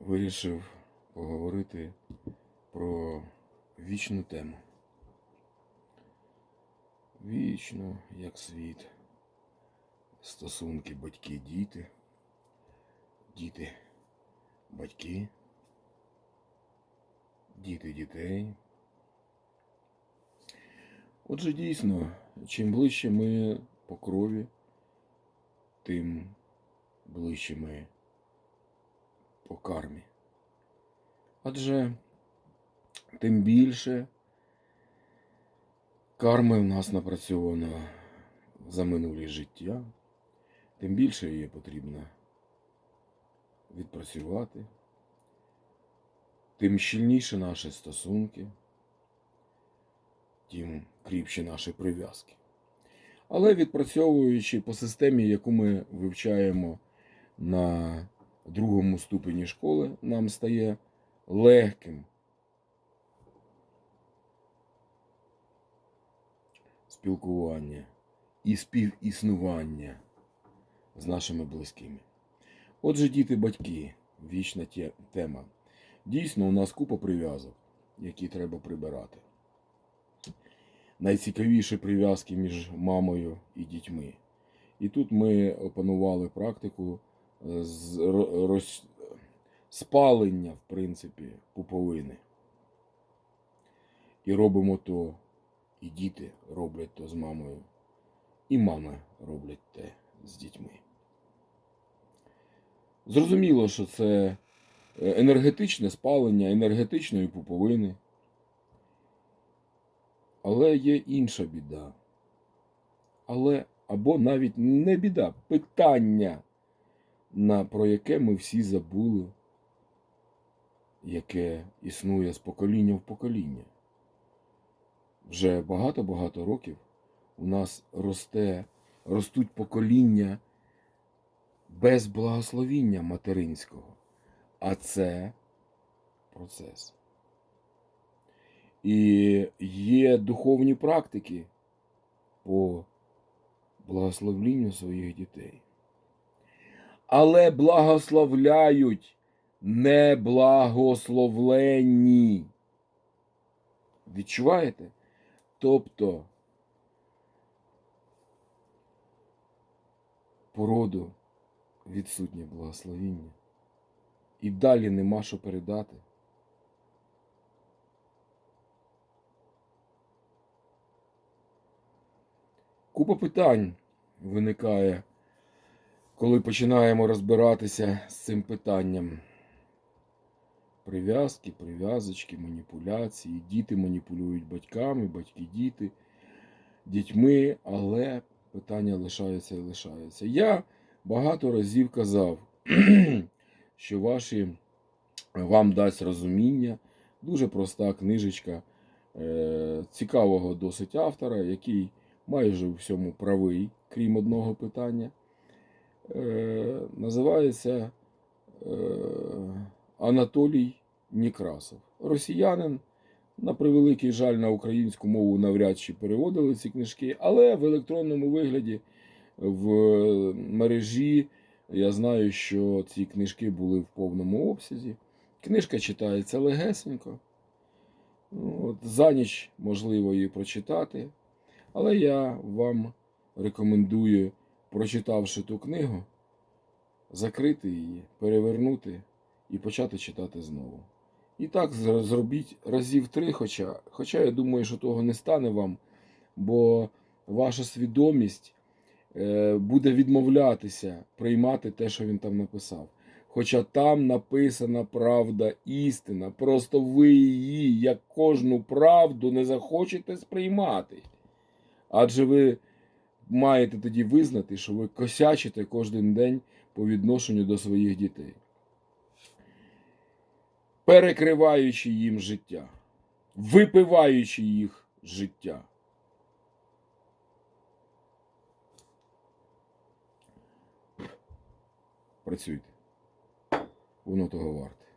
вирішив поговорити про вічну тему. Вічно, як світ, стосунки батьки-діти, діти, батьки, діти дітей. Отже, дійсно, чим ближче ми по крові, тим ближче ми по кармі. Адже тим більше карми в нас напрацьовано за минулі життя, тим більше її потрібно відпрацювати, тим щільніше наші стосунки, тим кріпші наші прив'язки. Але відпрацьовуючи по системі, яку ми вивчаємо на другому ступені школи, нам стає легким спілкування і співіснування з нашими близькими. Отже, діти, батьки, вічна тема. Дійсно, у нас купа прив'язок, які треба прибирати. Найцікавіші прив'язки між мамою і дітьми. І тут ми опанували практику роз- спалення, в принципі, пуповини. І робимо то, і діти роблять то з мамою, і мами роблять те з дітьми. Зрозуміло, що це е, енергетичне спалення енергетичної пуповини. Але є інша біда. Але або навіть не біда, питання, на, про яке ми всі забули, яке існує з покоління в покоління. Вже багато-багато років у нас росте, ростуть покоління без благословіння материнського. А це процес. І є духовні практики по благословенню своїх дітей. Але благословляють неблагословленні. Відчуваєте? Тобто породу відсутнє благословіння. І далі нема що передати. Купа питань виникає, коли починаємо розбиратися з цим питанням. Прив'язки, прив'язочки, маніпуляції. Діти маніпулюють батьками, батьки діти, дітьми, але питання лишаються і лишаються. Я багато разів казав, що ваші вам дасть розуміння. Дуже проста книжечка е, цікавого досить автора, який майже у всьому правий, крім одного питання. Е, називається е, Анатолій Некрасов. Росіянин, на превеликий жаль, на українську мову навряд чи переводили ці книжки, але в електронному вигляді в мережі я знаю, що ці книжки були в повному обсязі. Книжка читається легесенько. От, за ніч можливо її прочитати. Але я вам рекомендую, прочитавши ту книгу, закрити її, перевернути і почати читати знову. І так зробіть разів три, хоча, хоча я думаю, що того не стане вам, бо ваша свідомість е, буде відмовлятися приймати те, що він там написав. Хоча там написана правда, істина, просто ви її, як кожну правду, не захочете сприймати. Адже ви маєте тоді визнати, що ви косячите кожен день по відношенню до своїх дітей, перекриваючи їм життя, випиваючи їх життя. Працюйте. Воно того варте.